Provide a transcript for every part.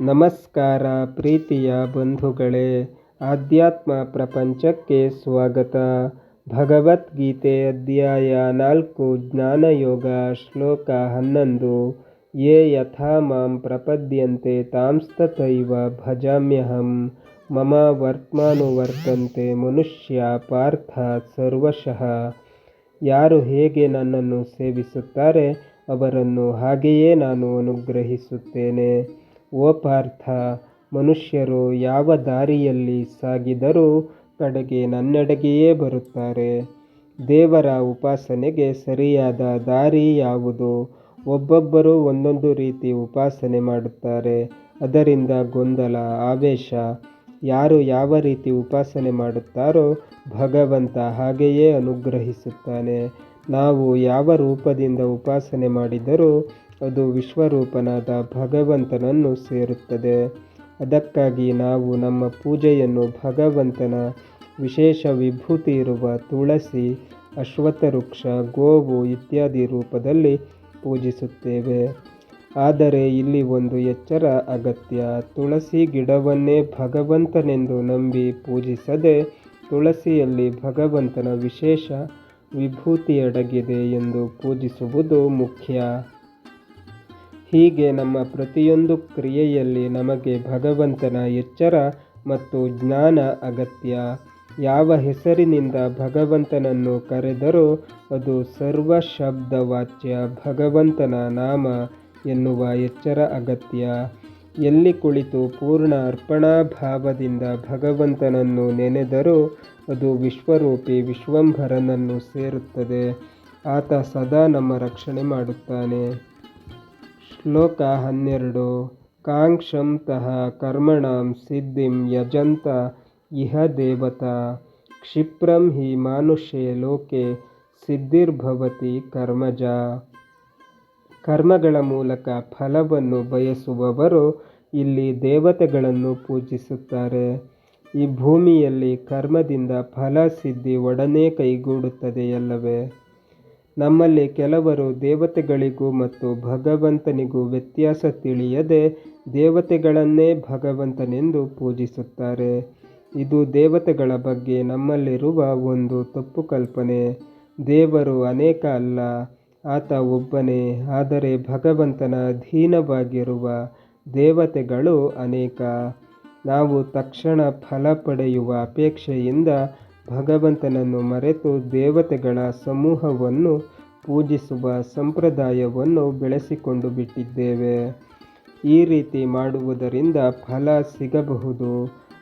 ನಮಸ್ಕಾರ ಪ್ರೀತಿಯ ಬಂಧುಗಳೇ, ಆಧ್ಯಾತ್ಮ ಪ್ರಪಂಚಕ್ಕೆ ಸ್ವಾಗತ. ಭಗವದ್ಗೀತೆ ಅಧ್ಯಾಯ ನಾಲ್ಕು, ಜ್ಞಾನಯೋಗ, ಶ್ಲೋಕ ಹನ್ನೊಂದು ಯೇ ಯಥಾ ಮಾಂ ಪ್ರಪದ್ಯಂತೆ ತಾಂಸ್ತಥೈವ ಭಜಾಮ್ಯಹಂ, ಮಮ ವರ್ತ್ಮಾನುವರ್ತಂತೆ ಮನುಷ್ಯ ಪಾರ್ಥ ಸರ್ವಶಃ. ಯಾರು ಹೇಗೆ ನನ್ನನ್ನು ಸೇವಿಸುತ್ತಾರೆ, ಅವರನ್ನು ಹಾಗೆಯೇ ನಾನು ಅನುಗ್ರಹಿಸುತ್ತೇನೆ. ಓ ಪಾರ್ಥ, ಮನುಷ್ಯರು ಯಾವ ದಾರಿಯಲ್ಲಿ ಸಾಗಿದರೂ ಕಡೆಗೆ ನನ್ನೆಡೆಗೆಯೇ ಬರುತ್ತಾರೆ. ದೇವರ ಉಪಾಸನೆಗೆ ಸರಿಯಾದ ದಾರಿ ಯಾವುದು? ಒಬ್ಬೊಬ್ಬರು ಒಂದೊಂದು ರೀತಿ ಉಪಾಸನೆ ಮಾಡುತ್ತಾರೆ. ಅದರಿಂದ ಗೊಂದಲ, ಆವೇಶ, ಯಾರು ಯಾವ ರೀತಿ ಉಪಾಸನೆ ಮಾಡುತ್ತಾರೋ ಭಗವಂತ ಹಾಗೆಯೇ ಅನುಗ್ರಹಿಸುತ್ತಾನೆ. ನಾವು ಯಾವ ರೂಪದಿಂದ ಉಪಾಸನೆ ಮಾಡಿದರೂ ಅದು ವಿಶ್ವರೂಪನಾದ ಭಗವಂತನನ್ನು ಸೇರುತ್ತದೆ. ಅದಕ್ಕಾಗಿ ನಾವು ನಮ್ಮ ಪೂಜೆಯನ್ನು ಭಗವಂತನ ವಿಶೇಷ ವಿಭೂತಿ ಇರುವ ತುಳಸಿ, ಅಶ್ವತ್ಥವೃಕ್ಷ, ಗೋವು ಇತ್ಯಾದಿ ರೂಪದಲ್ಲಿ ಪೂಜಿಸುತ್ತೇವೆ. ಆದರೆ ಇಲ್ಲಿ ಒಂದು ಎಚ್ಚರ ಅಗತ್ಯ. ತುಳಸಿ ಗಿಡವನ್ನೇ ಭಗವಂತನೆಂದು ನಂಬಿ ಪೂಜಿಸದೆ ತುಳಸಿಯಲ್ಲಿ ಭಗವಂತನ ವಿಶೇಷ ವಿಭೂತಿ ಅಡಗಿದೆ ಎಂದು ಪೂಜಿಸುವುದು ಮುಖ್ಯ. ಹೀಗೆ ನಮ್ಮ ಪ್ರತಿಯೊಂದು ಕ್ರಿಯೆಯಲ್ಲಿ ನಮಗೆ ಭಗವಂತನ ಎಚ್ಚರ ಮತ್ತು ಜ್ಞಾನ ಅಗತ್ಯ. ಯಾವ ಹೆಸರಿನಿಂದ ಭಗವಂತನನ್ನು ಕರೆದರೂ ಅದು ಸರ್ವ ಶಬ್ದ ಭಗವಂತನ ನಾಮ ಎನ್ನುವ ಎಚ್ಚರ ಅಗತ್ಯ. ಎಲ್ಲಿ ಕುಳಿತು ಪೂರ್ಣ ಅರ್ಪಣಾ ಭಾವದಿಂದ ಭಗವಂತನನ್ನು ನೆನೆದರೂ ಅದು ವಿಶ್ವರೂಪಿ ವಿಶ್ವಂಭರನನ್ನು ಸೇರುತ್ತದೆ. ಆತ ಸದಾ ನಮ್ಮ ರಕ್ಷಣೆ ಮಾಡುತ್ತಾನೆ. ಶ್ಲೋಕ ಹನ್ನೆರಡು. ಕಾಂಕ್ಷಂತಃ ಕರ್ಮಣಾಂ ಸಿದ್ಧಿಂ ಯಜಂತ ಇಹ ದೇವತಾ. ಕ್ಷಿಪ್ರಂ ಹಿ ಮಾನುಷ್ಯ ಲೋಕೆ ಸಿದ್ಧಿರ್ಭವತಿ ಕರ್ಮಜ. ಕರ್ಮಗಳ ಮೂಲಕ ಫಲವನ್ನು ಬಯಸುವವರು ಇಲ್ಲಿ ದೇವತೆಗಳನ್ನು ಪೂಜಿಸುತ್ತಾರೆ. ಈ ಭೂಮಿಯಲ್ಲಿ ಕರ್ಮದಿಂದ ಫಲ ಸಿದ್ಧಿ ಒಡನೆ ಕೈಗೂಡುತ್ತದೆಯಲ್ಲವೇ? ನಮ್ಮಲ್ಲಿ ಕೆಲವರು ದೇವತೆಗಳಿಗೂ ಮತ್ತು ಭಗವಂತನಿಗೂ ವ್ಯತ್ಯಾಸ ತಿಳಿಯದೆ ದೇವತೆಗಳನ್ನೇ ಭಗವಂತನೆಂದು ಪೂಜಿಸುತ್ತಾರೆ. ಇದು ದೇವತೆಗಳ ಬಗ್ಗೆ ನಮ್ಮಲ್ಲಿರುವ ಒಂದು ತಪ್ಪು ಕಲ್ಪನೆ. ದೇವರು ಅನೇಕ ಅಲ್ಲ, ಆತ ಒಬ್ಬನೇ, ಆದರೆ ಭಗವಂತನ ಅಧೀನವಾಗಿರುವ ದೇವತೆಗಳು ಅನೇಕ. ನಾವು ತಕ್ಷಣ ಫಲ ಪಡೆಯುವ ಅಪೇಕ್ಷೆಯಿಂದ ಭಗವಂತನನ್ನು ಮರೆತು ದೇವತೆಗಳ ಸಮೂಹವನ್ನು ಪೂಜಿಸುವ ಸಂಪ್ರದಾಯವನ್ನು ಬೆಳೆಸಿಕೊಂಡು ಬಿಟ್ಟಿದ್ದೇವೆ. ಈ ರೀತಿ ಮಾಡುವುದರಿಂದ ಫಲ ಸಿಗಬಹುದು,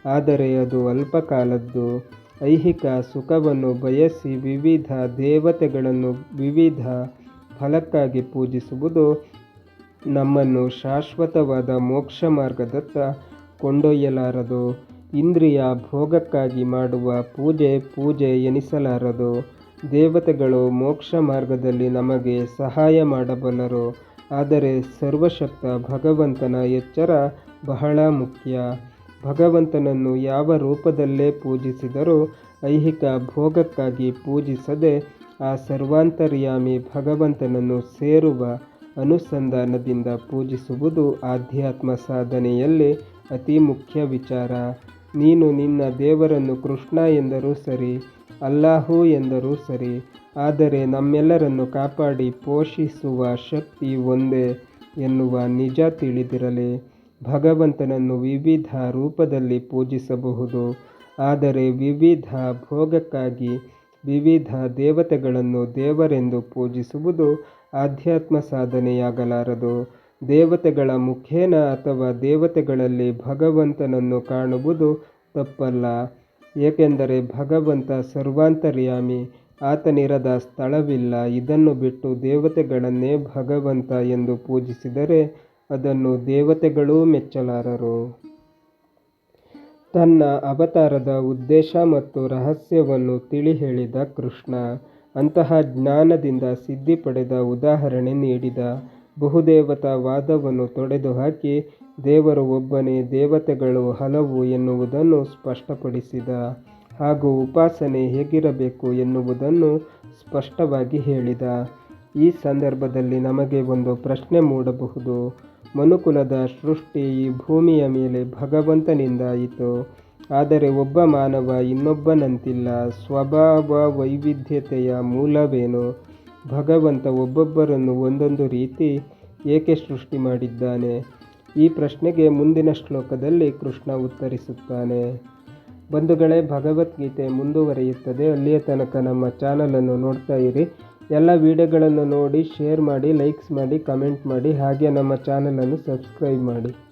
ಆದರೆ ಅದು ಅಲ್ಪಕಾಲದ್ದು. ಐಹಿಕ ಸುಖವನ್ನು ಬಯಸಿ ವಿವಿಧ ದೇವತೆಗಳನ್ನು ವಿವಿಧ ಫಲಕ್ಕಾಗಿ ಪೂಜಿಸುವುದು ನಮ್ಮನ್ನು ಶಾಶ್ವತವಾದ ಮೋಕ್ಷ ಮಾರ್ಗದತ್ತ ಕೊಂಡೊಯ್ಯಲಾರದು. ಇಂದ್ರಿಯ ಭೋಗಕ್ಕಾಗಿ ಮಾಡುವ ಪೂಜೆ ಪೂಜೆ ಎನಿಸಲಾರದು. ದೇವತೆಗಳು ಮೋಕ್ಷ ಮಾರ್ಗದಲ್ಲಿ ನಮಗೆ ಸಹಾಯ ಮಾಡಬಲ್ಲರು. ಆದರೆ ಸರ್ವಶಕ್ತ ಭಗವಂತನ ಎಚ್ಚರ ಬಹಳ ಮುಖ್ಯ. ಭಗವಂತನನ್ನು ಯಾವ ರೂಪದಲ್ಲೇ ಪೂಜಿಸಿದರೂ ಐಹಿಕ ಭೋಗಕ್ಕಾಗಿ ಪೂಜಿಸದೆ ಆ ಸರ್ವಾಂತರ್ಯಾಮಿ ಭಗವಂತನನ್ನು ಸೇರುವ ಅನುಸಂಧಾನದಿಂದ ಪೂಜಿಸುವುದು ಆಧ್ಯಾತ್ಮ ಸಾಧನೆಯಲ್ಲಿ ಅತಿ ಮುಖ್ಯ ವಿಚಾರ. ನೀನು ನಿನ್ನ ದೇವರನ್ನು ಕೃಷ್ಣ ಎಂದರೂ ಸರಿ, ಅಲ್ಲಾಹು ಎಂದರೂ ಸರಿ, ಆದರೆ ನಮ್ಮೆಲ್ಲರನ್ನು ಕಾಪಾಡಿ ಪೋಷಿಸುವ ಶಕ್ತಿ ಒಂದೇ ಎನ್ನುವ ನಿಜ ತಿಳಿದಿರಲಿ. ಭಗವಂತನನ್ನು ವಿವಿಧ ರೂಪದಲ್ಲಿ ಪೂಜಿಸಬಹುದು, ಆದರೆ ವಿವಿಧ ಭೋಗಕ್ಕಾಗಿ ವಿವಿಧ ದೇವತೆಗಳನ್ನು ದೇವರೆಂದು ಪೂಜಿಸುವುದು ಆಧ್ಯಾತ್ಮ ಸಾಧನೆಯಾಗಲಾರದು. ದೇವತೆಗಳ ಮುಖೇನ ಅಥವಾ ದೇವತೆಗಳಲ್ಲಿ ಭಗವಂತನನ್ನು ಕಾಣುವುದು ತಪ್ಪಲ್ಲ. ಏಕೆಂದರೆ ಭಗವಂತ ಸರ್ವಾಂತರ್ಯಾಮಿ, ಆತನಿರದ ಸ್ಥಳವಿಲ್ಲ. ಇದನ್ನು ಬಿಟ್ಟು ದೇವತೆಗಳನ್ನೇ ಭಗವಂತ ಎಂದು ಪೂಜಿಸಿದರೆ ಅದನ್ನು ದೇವತೆಗಳೂ ಮೆಚ್ಚಲಾರರು. ತನ್ನ ಅವತಾರದ ಉದ್ದೇಶ ಮತ್ತು ರಹಸ್ಯವನ್ನು ತಿಳಿ ಹೇಳಿದ ಕೃಷ್ಣ ಅಂತಹ ಜ್ಞಾನದಿಂದ ಸಿದ್ಧಿ ಪಡೆದ ಉದಾಹರಣೆ ನೀಡಿದ. ಬಹುದೇವತಾ ವಾದವನ್ನು ತೊಡೆದುಹಾಕಿ ದೇವರು ಒಬ್ಬನೇ ದೇವತೆಗಳು ಹಲವು ಎನ್ನುವುದನ್ನು ಸ್ಪಷ್ಟಪಡಿಸಿದ. ಹಾಗೂ ಉಪಾಸನೆ ಹೇಗಿರಬೇಕು ಎನ್ನುವುದನ್ನು ಸ್ಪಷ್ಟವಾಗಿ ಹೇಳಿದ. ಈ ಸಂದರ್ಭದಲ್ಲಿ ನಮಗೆ ಒಂದು ಪ್ರಶ್ನೆ ಮೂಡಬಹುದು. ಮನುಕುಲದ ಸೃಷ್ಟಿ ಈ ಭೂಮಿಯ ಮೇಲೆ ಭಗವಂತನಿಂದಾಯಿತು ಆದರೆ ಒಬ್ಬ ಮಾನವ ಇನ್ನೊಬ್ಬನಂತಿಲ್ಲ. ಸ್ವಭಾವ ವೈವಿಧ್ಯತೆಯ ಮೂಲವೇನು? ಭಗವಂತ ಒಬ್ಬೊಬ್ಬರನ್ನು ಒಂದೊಂದು ರೀತಿ ಏಕೆ ಸೃಷ್ಟಿ ಮಾಡಿದ್ದಾನೆ? ಈ ಪ್ರಶ್ನೆಗೆ ಮುಂದಿನ ಶ್ಲೋಕದಲ್ಲಿ ಕೃಷ್ಣ ಉತ್ತರಿಸುತ್ತಾನೆ. ಬಂಧುಗಳೇ, ಭಗವದ್ಗೀತೆ ಮುಂದುವರಿಯುತ್ತದೆ. ಅಲ್ಲಿಯ ತನಕ ನಮ್ಮ ಚಾನಲನ್ನು ನೋಡ್ತಾ ಇರಿ. ಎಲ್ಲ ವಿಡಿಯೋಗಳನ್ನು ನೋಡಿ, ಶೇರ್ ಮಾಡಿ, ಲೈಕ್ಸ್ ಮಾಡಿ, ಕಮೆಂಟ್ ಮಾಡಿ. ಹಾಗೆ ನಮ್ಮ ಚಾನಲನ್ನು ಸಬ್ಸ್ಕ್ರೈಬ್ ಮಾಡಿ.